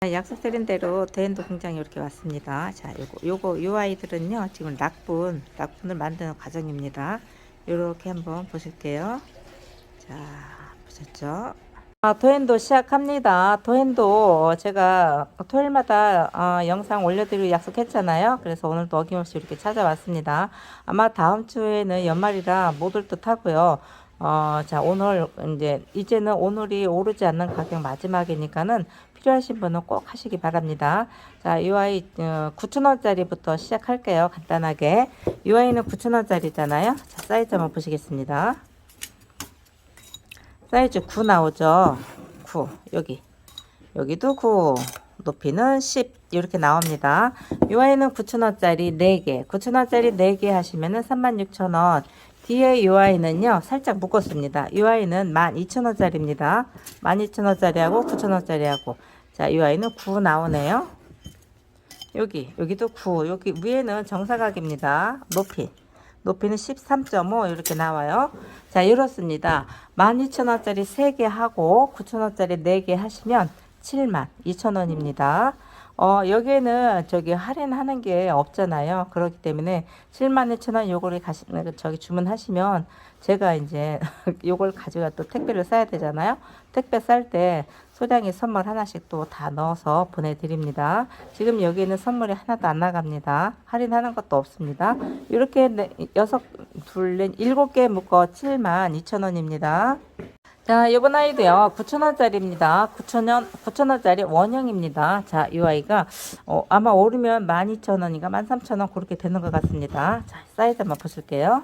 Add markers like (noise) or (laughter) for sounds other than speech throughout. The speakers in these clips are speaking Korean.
자, 약속드린 대로 대인도 공장에 이렇게 왔습니다. 자, 요거, 요거, 요 아이들은요, 지금 낙분, 낙분을 만드는 과정입니다. 요렇게 한번 보실게요. 자, 보셨죠? 아, 도엔도 시작합니다. 도엔도 제가 토요일마다 어, 영상 올려드리고 약속했잖아요. 그래서 오늘도 어김없이 이렇게 찾아왔습니다. 아마 다음 주에는 연말이라 못 올 듯 하고요. 어, 자, 오늘, 이제, 이제는 오늘이 오르지 않는 가격 마지막이니까는 필요하신 분은 꼭 하시기 바랍니다. 자, 이 아이, 어, 9,000원짜리부터 시작할게요. 간단하게. 이 아이는 9,000원짜리잖아요. 자, 사이즈 한번 보시겠습니다. 사이즈 9 나오죠. 9. 여기. 여기도 9. 높이는 10. 이렇게 나옵니다. 이 아이는 9,000원짜리 4개. 9,000원짜리 4개 하시면은 36,000원. 뒤에 이 아이는요, 살짝 묶었습니다. 이 아이는 12,000원짜리입니다. 12,000원짜리하고 9,000원짜리하고. 자, 이 아이는 9 나오네요. 여기, 여기도 9. 여기 위에는 정사각입니다. 높이. 높이는 13.5 이렇게 나와요. 자, 이렇습니다. 12,000원짜리 3개 하고 9,000원짜리 4개 하시면 7만 2천원입니다. 어, 여기에는 저기 할인하는 게 없잖아요. 그렇기 때문에 7만 2천 원 요거를 가시, 저기 주문하시면 제가 이제 (laughs) 요걸 가져가 또 택배를 싸야 되잖아요. 택배 쌀 때 소량의 선물 하나씩 또 다 넣어서 보내드립니다. 지금 여기에는 선물이 하나도 안 나갑니다. 할인하는 것도 없습니다. 이렇게 네, 여섯, 둘, 넷, 일곱 개 묶어 7만 2천 원입니다. 자, 이번 아이도요, 9,000원짜리입니다. 9,000원, 9,000원짜리 원형입니다. 자, 이 아이가, 어, 아마 오르면 12,000원인가 13,000원 그렇게 되는 것 같습니다. 자, 사이즈 한번 보실게요.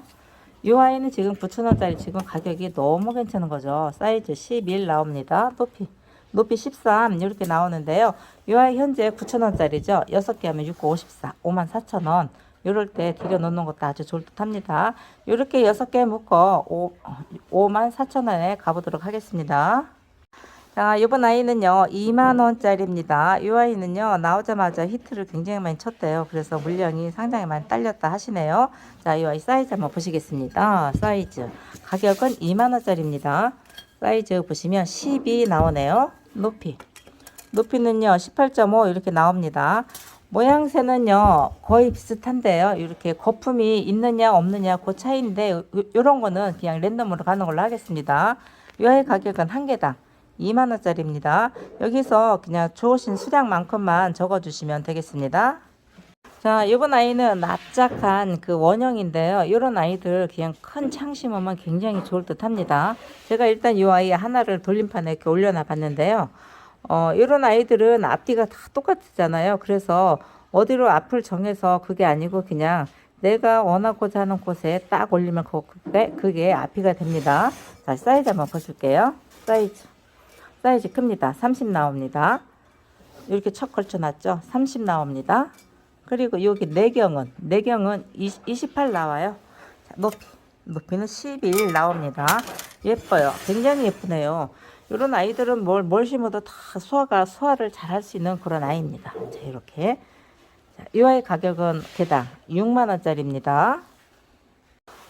이 아이는 지금 9,000원짜리 지금 가격이 너무 괜찮은 거죠. 사이즈 11 나옵니다. 높이. 높이 13 이렇게 나오는데요. 이 아이 현재 9,000원짜리죠. 6개 하면 6 9 54, 54,000원. 이럴 때 들여 놓는 것도 아주 좋을 듯 합니다. 이렇게 6개 묶어 5, 5만 4천 원에 가보도록 하겠습니다. 자, 이번 아이는요, 2만원짜리입니다. 이 아이는요, 나오자마자 히트를 굉장히 많이 쳤대요. 그래서 물량이 상당히 많이 딸렸다 하시네요. 자, 이 아이 사이즈 한번 보시겠습니다. 사이즈. 가격은 2만원짜리입니다. 사이즈 보시면 10이 나오네요. 높이. 높이는요, 18.5 이렇게 나옵니다. 모양새는요 거의 비슷한데요 이렇게 거품이 있느냐 없느냐 그 차이인데 이런 거는 그냥 랜덤으로 가는 걸로 하겠습니다 이 아이 가격은 한 개당 2만원짜리입니다 여기서 그냥 좋으신 수량만큼만 적어 주시면 되겠습니다 자 이번 아이는 납작한 그 원형인데요 이런 아이들 그냥 큰 창 심으면 굉장히 좋을 듯 합니다 제가 일단 이 아이 하나를 돌림판에 이렇게 올려놔 봤는데요 어, 이런 아이들은 앞뒤가 다 똑같잖아요. 그래서 어디로 앞을 정해서 그게 아니고 그냥 내가 원하고자 하는 곳에 딱 올리면 그게, 그게 앞이가 됩니다. 자, 사이즈 한번 보실게요. 사이즈. 사이즈 큽니다. 30 나옵니다. 이렇게 척 걸쳐놨죠? 30 나옵니다. 그리고 여기 내경은, 내경은 20, 28 나와요. 자, 높이. 높이는 11 나옵니다. 예뻐요. 굉장히 예쁘네요. 이런 아이들은 뭘, 뭘 심어도 다 소화가, 소화를 잘 할 수 있는 그런 아이입니다. 자, 이렇게. 자, 이 아이 가격은 개당 6만 원짜리입니다.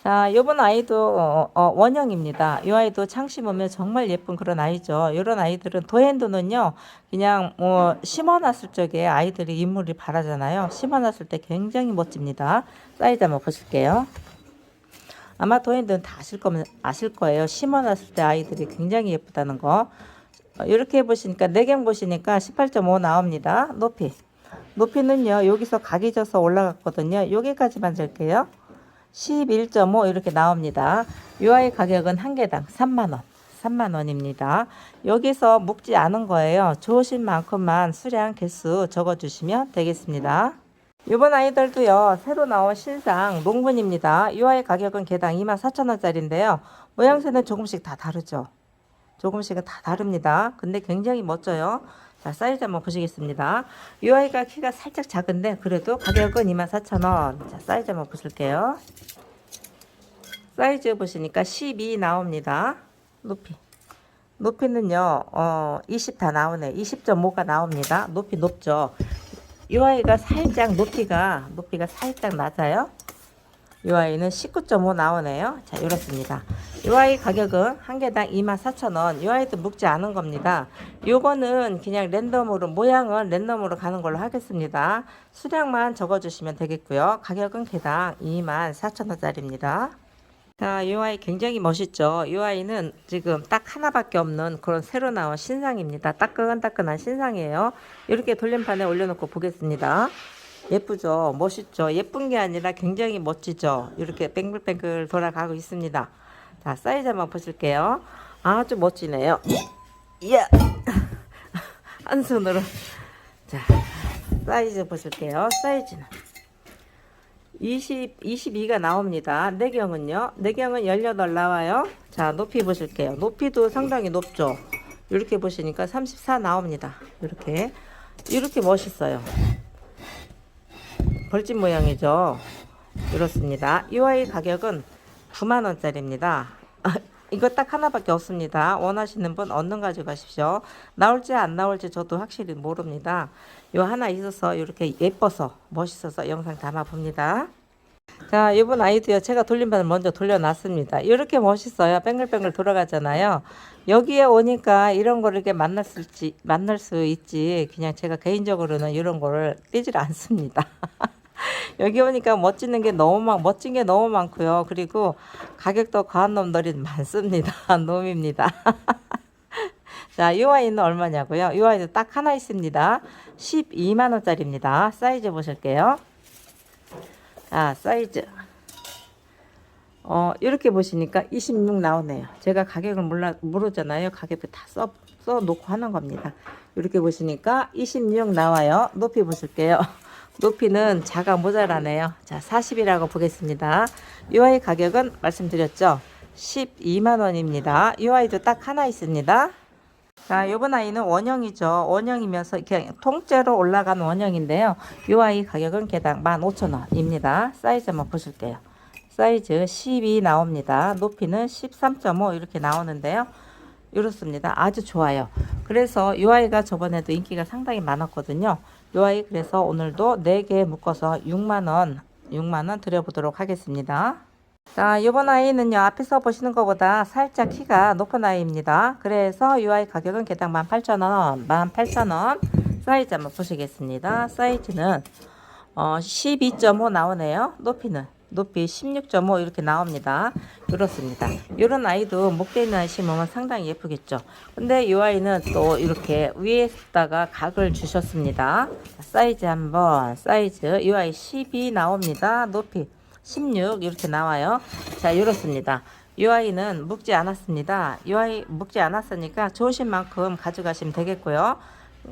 자, 요번 아이도 어, 어, 원형입니다. 이 아이도 창 심으면 정말 예쁜 그런 아이죠. 이런 아이들은 도핸드는요, 그냥 뭐 심어놨을 적에 아이들이 인물이 바라잖아요. 심어놨을 때 굉장히 멋집니다. 사이즈 한번 보실게요. 아마 도인들은 다 아실 거면 아실 거예요. 심어놨을 때 아이들이 굉장히 예쁘다는 거. 어, 이렇게 보시니까 내경 보시니까 18.5 나옵니다. 높이. 높이는요. 여기서 각이 져서 올라갔거든요. 여기까지만 잴게요. 11.5 이렇게 나옵니다. 이 아이 가격은 한 개당 3만 원. 3만 원입니다. 여기서 묶지 않은 거예요. 좋으신 만큼만 수량 개수 적어 주시면 되겠습니다. 이번 아이들도요 새로 나온 신상 농분입니다 이 아이 가격은 개당 24,000원짜리인데요 모양새는 조금씩 다 다르죠 조금씩은 다 다릅니다 근데 굉장히 멋져요 자 사이즈 한번 보시겠습니다. 이 아이가 키가 살짝 작은데 그래도 가격은 24,000원. 자 사이즈 한번 보실게요. 사이즈 보시니까 12 나옵니다. 높이. 높이는요 어, 20 다 나오네. 20.5가 나옵니다. 높이 높죠? 이 아이가 살짝 높이가 높이가 살짝 낮아요. 이 아이는 19.5 나오네요. 자, 이렇습니다. 이 아이 가격은 한 개당 24,000원. 이 아이도 묶지 않은 겁니다. 요거는 그냥 랜덤으로, 모양은 랜덤으로 가는 걸로 하겠습니다. 수량만 적어주시면 되겠고요. 가격은 개당 24,000원짜리입니다. 자, 이 아이 굉장히 멋있죠. 이 아이는 지금 딱 하나밖에 없는 그런 새로 나온 신상입니다. 따끈따끈한 신상이에요. 이렇게 돌림판에 올려놓고 보겠습니다. 예쁘죠? 멋있죠? 예쁜 게 아니라 굉장히 멋지죠? 이렇게 뱅글뱅글 돌아가고 있습니다. 자, 사이즈 한번 보실게요. 아주 멋지네요. 이야! (laughs) 한 손으로. 자, 사이즈 보실게요. 사이즈는. 20, 22가 나옵니다. 내경은요? 내경은 18 나와요. 자, 높이 보실게요. 높이도 상당히 높죠? 이렇게 보시니까 34 나옵니다. 이렇게. 이렇게 멋있어요. 벌집 모양이죠. 이렇습니다. 이 아이 가격은 9만원짜리입니다. 이거 딱 하나밖에 없습니다. 원하시는 분 얼른 가져가십시오. 나올지 안 나올지 저도 확실히 모릅니다. 요 하나 있어서 이렇게 예뻐서 멋있어서 영상 담아 봅니다. 자, 이번 아이도요. 제가 돌림판을 먼저 돌려놨습니다. 이렇게 멋있어요. 뱅글뱅글 돌아가잖아요. 여기에 오니까 이런 거를 이렇게 있지, 만날 수 있지. 그냥 제가 개인적으로는 이런 거를 떼질 않습니다. (laughs) (laughs) 여기 오니까 멋지는 게 너무 많, 멋진 게 너무 많고요. 그리고 가격도 과한 놈들이 많습니다. (laughs) 놈입니다. (laughs) 자, 이 아이는 얼마냐고요? 이 아이도 딱 하나 있습니다. 12만 원짜리입니다. 사이즈 보실게요. 아, 사이즈. 어, 이렇게 보시니까 26 나오네요. 제가 가격을 몰라, 모르잖아요. 가격을 다 써, 써 놓고 하는 겁니다. 이렇게 보시니까 26 나와요. 높이 보실게요. 높이는 자가 모자라네요. 자, 40이라고 보겠습니다. 이 아이 가격은 말씀드렸죠. 12만 원입니다. 이 아이도 딱 하나 있습니다. 자, 요번 아이는 원형이죠. 원형이면서 그냥 통째로 올라간 원형인데요. 요 아이 가격은 개당 15,000원입니다. 사이즈 한번 보실게요. 사이즈 12 나옵니다. 높이는 13.5 이렇게 나오는데요. 이렇습니다. 아주 좋아요. 그래서 요 아이가 저번에도 인기가 상당히 많았거든요. 요 아이 그래서 오늘도 4개 묶어서 6만원, 6만원 드려보도록 하겠습니다. 자, 이번 아이는요, 앞에서 보시는 것보다 살짝 키가 높은 아이입니다. 그래서 이 아이 가격은 개당 18,000원, 18,000원. 사이즈 한번 보시겠습니다. 사이즈는 어, 12.5 나오네요. 높이는. 높이 16.5 이렇게 나옵니다. 그렇습니다. 이런 아이도 목대 있는 아이 심으면 상당히 예쁘겠죠. 근데 이 아이는 또 이렇게 위에다가 각을 주셨습니다. 사이즈 한번, 사이즈. 이 아이 12 나옵니다. 높이. 16 이렇게 나와요. 자, 이렇습니다. 이 아이는 묶지 않았습니다. 이 아이 묶지 않았으니까 좋으신 만큼 가져가시면 되겠고요.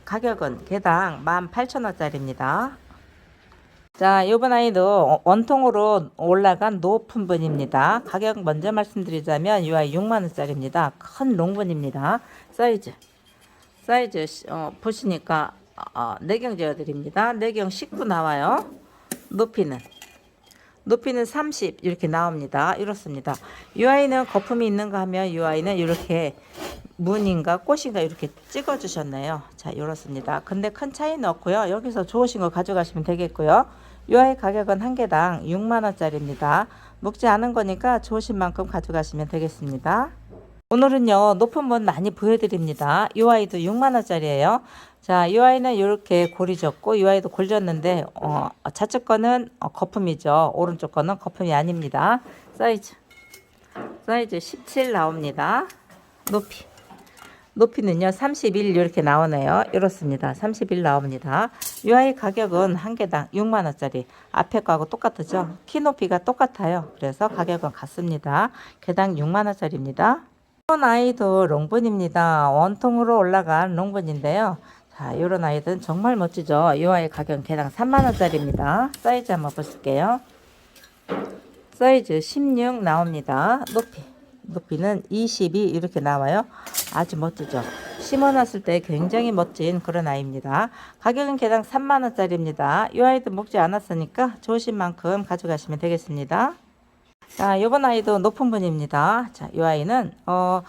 가격은 개당 18,000원짜리입니다. 자, 이번 아이도 원통으로 올라간 높은 분입니다. 가격 먼저 말씀드리자면 이 아이 6만원짜리입니다. 큰 롱분입니다. 사이즈. 사이즈 어, 보시니까 어, 내경 재어드립니다. 내경 19 나와요. 높이는 높이는 30 이렇게 나옵니다. 이렇습니다. 이 아이는 거품이 있는가 하면 이 아이는 이렇게 문인가 꽃인가 이렇게 찍어 주셨네요. 자, 이렇습니다. 근데 큰 차이는 없고요. 여기서 좋으신 거 가져가시면 되겠고요. 이 아이 가격은 한 개당 6만 원짜리입니다. 묶지 않은 거니까 좋으신 만큼 가져가시면 되겠습니다. 오늘은요 높은 분 많이 보여드립니다. 이 아이도 6만 원짜리예요. 자, 이 아이는 이렇게 골이 졌고 이 아이도 골 졌는데 어, 좌측 거는 어, 거품이죠. 오른쪽 거는 거품이 아닙니다. 사이즈 사이즈 17 나옵니다. 높이 높이는요 31 이렇게 나오네요. 이렇습니다. 31 나옵니다. 이 아이 가격은 한 개당 6만 원짜리. 앞에 거하고 똑같죠? 키 높이가 똑같아요. 그래서 가격은 같습니다. 개당 6만 원짜리입니다. 이런 아이도 롱분입니다. 원통으로 올라간 롱분인데요. 자, 이런 아이들은 정말 멋지죠. 이 아이 가격 개당 3만원짜리입니다. 사이즈 한번 보실게요. 사이즈 16 나옵니다. 높이. 높이는 22 이렇게 나와요. 아주 멋지죠. 심어놨을 때 굉장히 멋진 그런 아이입니다. 가격은 개당 3만원짜리입니다. 이 아이도 먹지 않았으니까 좋으신 만큼 가져가시면 되겠습니다. 자, 요번 아이도 높은 분입니다. 자, 이 아이는, 어,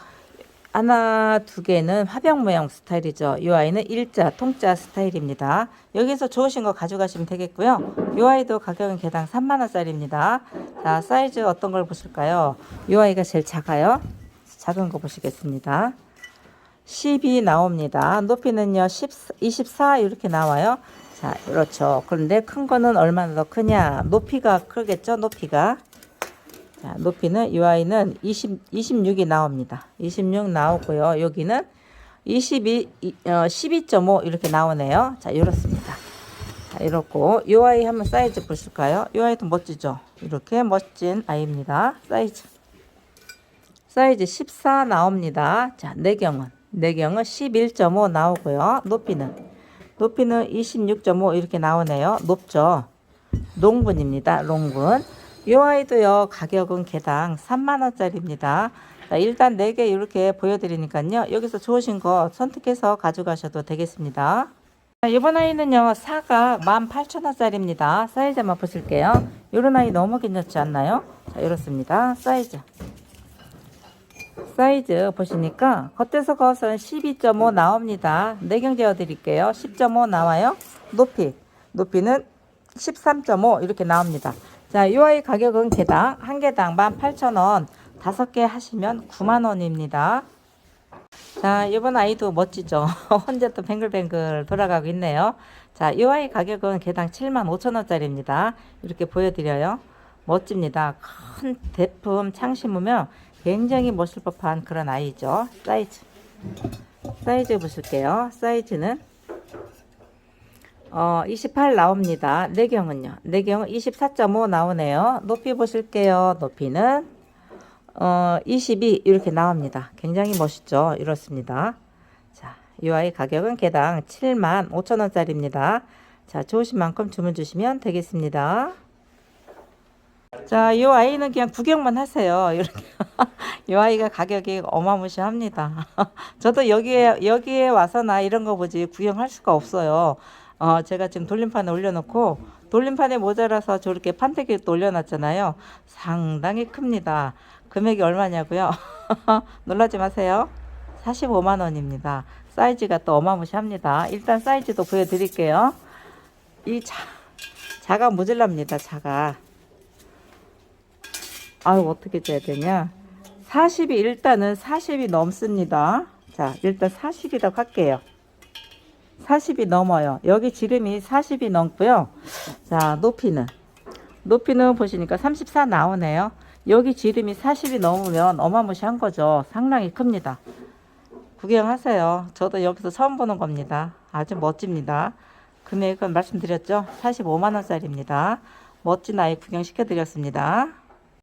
하나, 두 개는 화병 모양 스타일이죠. 이 아이는 일자, 통자 스타일입니다. 여기서 좋으신 거 가져가시면 되겠고요. 이 아이도 가격은 개당 3만원짜리입니다. 자, 사이즈 어떤 걸 보실까요? 이 아이가 제일 작아요. 작은 거 보시겠습니다. 12 나옵니다. 높이는요, 10, 24 이렇게 나와요. 자, 그렇죠. 그런데 큰 거는 얼마나 더 크냐? 높이가 크겠죠? 높이가. 자, 높이는 이 아이는 20, 26이 나옵니다. 26 나오고요. 여기는 22, 이- 어, 12.5 이렇게 나오네요. 자, 이렇습니다. 자, 이렇고 이 아이 한번 사이즈 보실까요? 이 아이도 멋지죠? 이렇게 멋진 아이입니다. 사이즈. 사이즈 14 나옵니다. 자, 내경은 내경은 11.5 나오고요. 높이는 높이는 26.5 이렇게 나오네요. 높죠? 롱분입니다. 롱분. 이 아이도요. 가격은 개당 3만 원짜리입니다. 자, 일단 4개 이렇게 보여드리니까요. 여기서 좋으신 거 선택해서 가져가셔도 되겠습니다. 자, 이번 아이는요. 사각 18,000원짜리입니다. 사이즈 한번 보실게요. 이런 아이 너무 괜찮지 않나요? 자, 이렇습니다. 사이즈. 사이즈 보시니까 겉에서 겉은 12.5 나옵니다. 내경 재어 드릴게요. 10.5 나와요. 높이. 높이는 13.5 이렇게 나옵니다. 자, 이 아이 가격은 개당 한 개당 18,000원. 다섯 개 하시면 9만 원입니다. 자, 이번 아이도 멋지죠? (laughs) 혼자 또 뱅글뱅글 돌아가고 있네요. 자, 이 아이 가격은 개당 7만 5천 원짜리입니다. 이렇게 보여드려요. 멋집니다. 큰 대품 창 심으면 굉장히 멋질 법한 그런 아이죠. 사이즈. 사이즈 보실게요. 사이즈는 어, 28 나옵니다. 내경은요. 내경은 24.5 나오네요. 높이 보실게요. 높이는 어, 22 이렇게 나옵니다. 굉장히 멋있죠. 이렇습니다. 자, 이 아이 가격은 개당 7만 5천 원짜리입니다. 자, 좋으신 만큼 주문 주시면 되겠습니다. 자, 이 아이는 그냥 구경만 하세요. 이렇게. (laughs) 이 아이가 가격이 어마무시합니다. (laughs) 저도 여기에 여기에 와서나 이런 거 보지 구경할 수가 없어요. 어, 제가 지금 돌림판에 올려놓고 돌림판에 모자라서 저렇게 판때기를 또 올려놨잖아요. 상당히 큽니다. 금액이 얼마냐고요? (laughs) 놀라지 마세요. 45만 원입니다. 사이즈가 또 어마무시합니다. 일단 사이즈도 보여드릴게요. 이 자, 자가 모질랍니다. 자가. 아유 어떻게 재야 되냐 40이 일단은 40이 넘습니다 자 일단 40이라고 할게요 40이 넘어요. 여기 지름이 40이 넘고요. 자 높이는. 높이는 보시니까 34 나오네요. 여기 지름이 40이 넘으면 어마무시한 거죠. 상당히 큽니다. 구경하세요. 저도 여기서 처음 보는 겁니다. 아주 멋집니다. 금액은 말씀드렸죠? 45만 원짜리입니다. 멋진 아이 구경시켜 드렸습니다.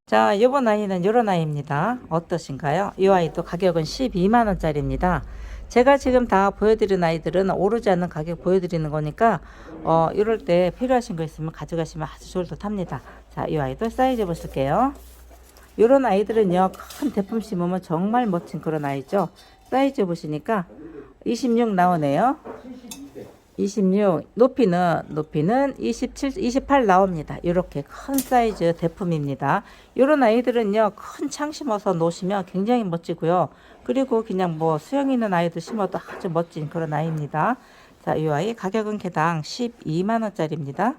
자, 이번 아이는 이런 아이입니다. 어떠신가요? 이 아이도 가격은 12만 원짜리입니다. 제가 지금 다 보여드린 아이들은 오르지 않는 가격 보여드리는 거니까 어, 이럴 때 필요하신 거 있으면 가져가시면 아주 좋을 듯 합니다. 자, 이 아이도 사이즈 보실게요. 이런 아이들은요, 큰 대품 심으면 정말 멋진 그런 아이죠. 사이즈 보시니까 26 나오네요. 26 높이는 높이는 27 28 나옵니다. 이렇게 큰 사이즈 대품입니다. 이런 아이들은요 큰 창 심어서 놓으시면 굉장히 멋지고요. 그리고 그냥 뭐 수영 있는 아이들 심어도 아주 멋진 그런 아이입니다. 자, 이 아이 가격은 개당 12만 원짜리입니다.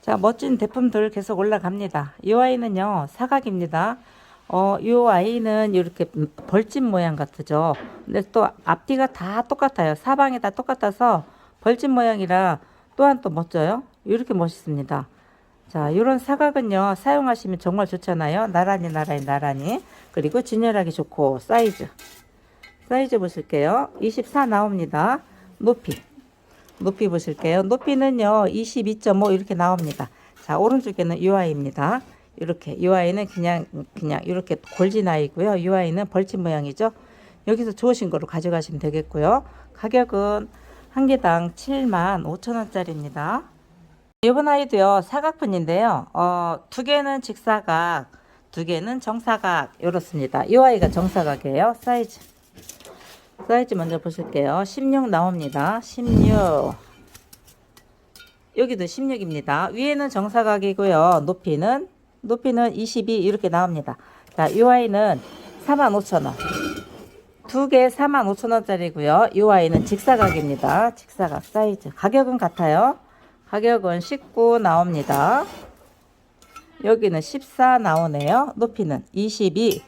자, 멋진 대품들 계속 올라갑니다. 이 아이는요 사각입니다. 어, 이 아이는 이렇게 벌집 모양 같죠. 근데 또 앞뒤가 다 똑같아요. 사방이 다 똑같아서 벌집 모양이라 또한 또 멋져요. 이렇게 멋있습니다. 자, 이런 사각은요, 사용하시면 정말 좋잖아요. 나란히, 나란히, 나란히. 그리고 진열하기 좋고, 사이즈. 사이즈 보실게요. 24 나옵니다. 높이. 높이 보실게요. 높이는요, 22.5 이렇게 나옵니다. 자, 오른쪽에는 UI입니다. 이렇게, UI는 그냥, 그냥 이렇게 골진 아이고요. UI는 벌집 모양이죠. 여기서 좋으신 거로 가져가시면 되겠고요. 가격은 한 개당 7만 5천 원짜리입니다. 이번 아이도요 사각분인데요. 어, 두 개는 직사각, 두 개는 정사각 이렇습니다. 이 아이가 정사각이에요. 사이즈 사이즈 먼저 보실게요. 16 나옵니다. 16 여기도 16입니다. 위에는 정사각이고요. 높이는 높이는 22 이렇게 나옵니다. 자, 이 아이는 45,000원. 두 개 45,000원짜리고요. 이 아이는 직사각입니다. 직사각 사이즈. 가격은 같아요. 가격은 19 나옵니다. 여기는 14 나오네요. 높이는 22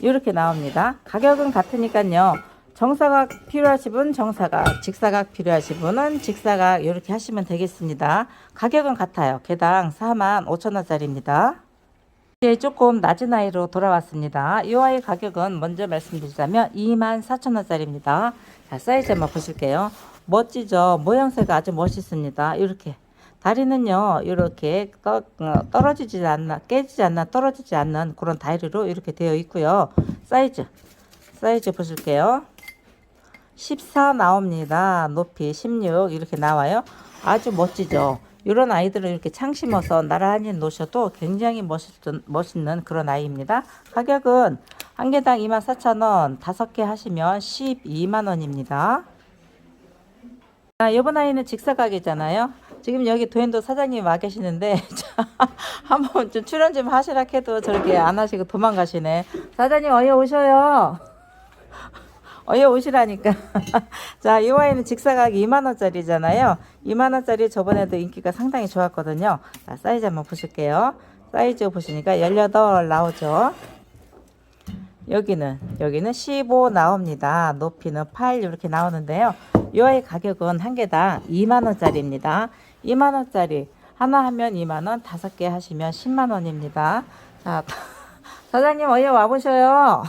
이렇게 나옵니다. 가격은 같으니까요. 정사각 필요하신 분 정사각, 직사각 필요하신 분은 직사각 이렇게 하시면 되겠습니다. 가격은 같아요. 개당 45,000원짜리입니다. 이제 조금 낮은 아이로 돌아왔습니다. 이 아이 가격은 먼저 말씀드리자면 24,000원짜리입니다. 자, 사이즈 한번 보실게요. 멋지죠? 모양새가 아주 멋있습니다. 이렇게. 다리는요, 이렇게 떠, 어, 떨어지지 않나, 깨지지 않나, 떨어지지 않는 그런 다리로 이렇게 되어 있고요. 사이즈. 사이즈 보실게요. 14 나옵니다. 높이 16 이렇게 나와요. 아주 멋지죠. 이런 아이들을 이렇게 창 심어서 나란히 놓으셔도 굉장히 멋있는, 멋있는 그런 아이입니다. 가격은 한 개당 24,000원, 다섯 개 하시면 12만원입니다. 자, 이번 아이는 직사각이잖아요. 지금 여기 도엔도 사장님 와 계시는데, (laughs) 자, 한번 좀 출연 좀 하시라 해도 저렇게 안 하시고 도망가시네. 사장님, 어여 오셔요. 어여 오시라니까. (laughs) 자, 이 와인은 직사각 2만원짜리잖아요. 2만원짜리 저번에도 인기가 상당히 좋았거든요. 자, 사이즈 한번 보실게요. 사이즈 보시니까 18 나오죠. 여기는, 여기는 15 나옵니다. 높이는 8 이렇게 나오는데요. 이 아이 가격은 한 개당 2만 원짜리입니다. 2만 원짜리. 하나 하면 2만 원, 다섯 개 하시면 10만 원입니다. 자, (laughs) 사장님 어여 와 보셔요.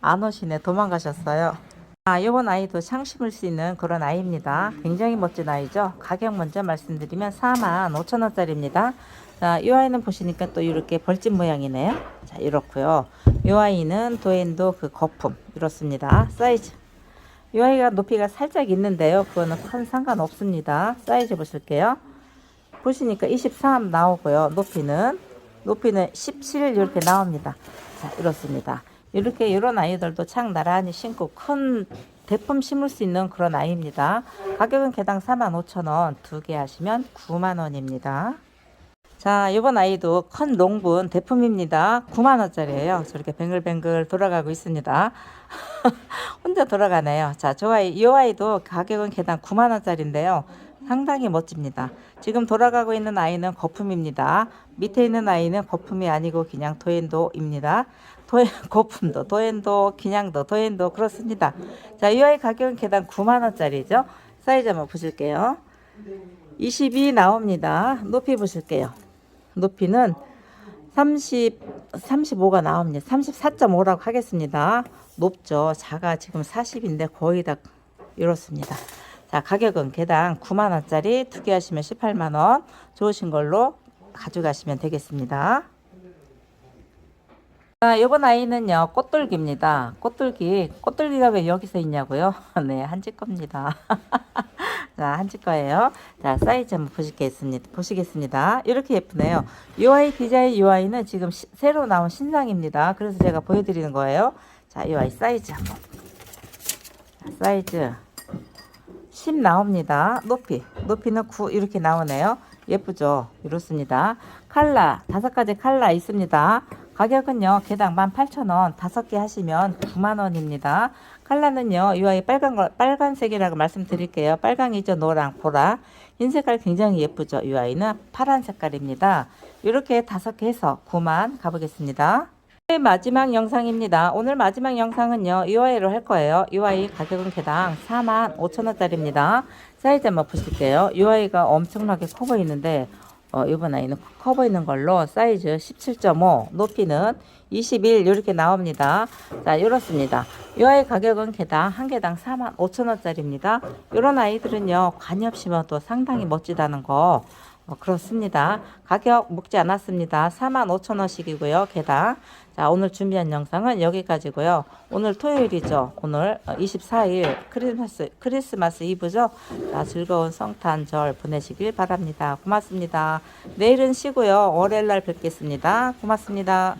안 오시네. 도망가셨어요. 아, 이번 아이도 창 심을 수 있는 그런 아이입니다. 굉장히 멋진 아이죠. 가격 먼저 말씀드리면 4만 5천 원짜리입니다. 자, 이 아이는 보시니까 또 이렇게 벌집 모양이네요. 자, 이렇고요. 이 아이는 도엔도 그 거품 이렇습니다. 사이즈. 이 아이가 높이가 살짝 있는데요. 그거는 큰 상관없습니다. 사이즈 보실게요. 보시니까 23 나오고요. 높이는 높이는 17 이렇게 나옵니다. 자, 이렇습니다. 이렇게 이런 아이들도 창 나란히 신고 큰 대품 심을 수 있는 그런 아이입니다. 가격은 개당 45,000원, 두 개 하시면 9만원입니다. 자, 이번 아이도 큰 롱분 대품입니다. 9만원짜리예요. 저렇게 뱅글뱅글 돌아가고 있습니다. (laughs) 혼자 돌아가네요. 자, 저 아이, 이 아이도 가격은 개당 9만원짜리인데요. 상당히 멋집니다. 지금 돌아가고 있는 아이는 거품입니다. 밑에 있는 아이는 거품이 아니고 그냥 도엔도입니다. 도엔, 거품도, 도엔도, 그냥도, 도엔도 그렇습니다. 자, 이 아이 가격은 개당 9만 원짜리죠. 사이즈 한번 보실게요. 22 나옵니다. 높이 보실게요. 높이는 30, 35가 나옵니다. 34.5라고 하겠습니다. 높죠. 자가 지금 40인데 거의 다 이렇습니다. 자, 가격은 개당 9만원짜리 두개 하시면 18만원. 좋으신 걸로 가져가시면 되겠습니다. 자, 이번 아이는요, 꽃돌기입니다. 꽃돌기. 꽃돌기가 왜 여기서 있냐고요? (laughs) 네, 한지 겁니다. (laughs) 자, 한지 거예요. 자, 사이즈 한번 보시겠습니다. 보시겠습니다. 이렇게 예쁘네요. 이 아이 디자인 이 아이는 지금 시, 새로 나온 신상입니다. 그래서 제가 보여드리는 거예요. 자, 이 아이 사이즈 한번. 자, 사이즈 10 나옵니다. 높이. 높이는 9 이렇게 나오네요. 예쁘죠? 이렇습니다. 칼라. 다섯 가지 칼라 있습니다. 가격은요, 개당 18,000원, 다섯 개 하시면 9만원입니다. 칼라는요, 이 아이 빨간 거, 빨간색이라고 말씀드릴게요. 빨강이죠, 노랑, 보라. 흰 색깔 굉장히 예쁘죠. 이 아이는 파란 색깔입니다. 이렇게 다섯 개 해서 9만 가보겠습니다. 마지막 영상입니다. 오늘 마지막 영상은요, 이 아이로 할 거예요. 이 아이 가격은 개당 4만 5천원짜리입니다. 사이즈 한번 보실게요. 이 아이가 엄청나게 커 보이는데, 어, 이번 아이는 커 보이는 걸로 사이즈 17.5, 높이는 21 이렇게 나옵니다. 자, 이렇습니다. 이 아이 가격은 개당 한 개당 4만 5천 원짜리입니다. 이런 아이들은요 관엽 심어도 상당히 멋지다는 거 어, 그렇습니다. 가격 묵지 않았습니다. 4만 5천 원씩이고요. 개당. 자, 오늘 준비한 영상은 여기까지고요. 오늘 토요일이죠. 오늘 24일 크리스마스 크리스마스 이브죠. 자, 즐거운 성탄절 보내시길 바랍니다. 고맙습니다. 내일은 쉬고요. 월요일 날 뵙겠습니다. 고맙습니다.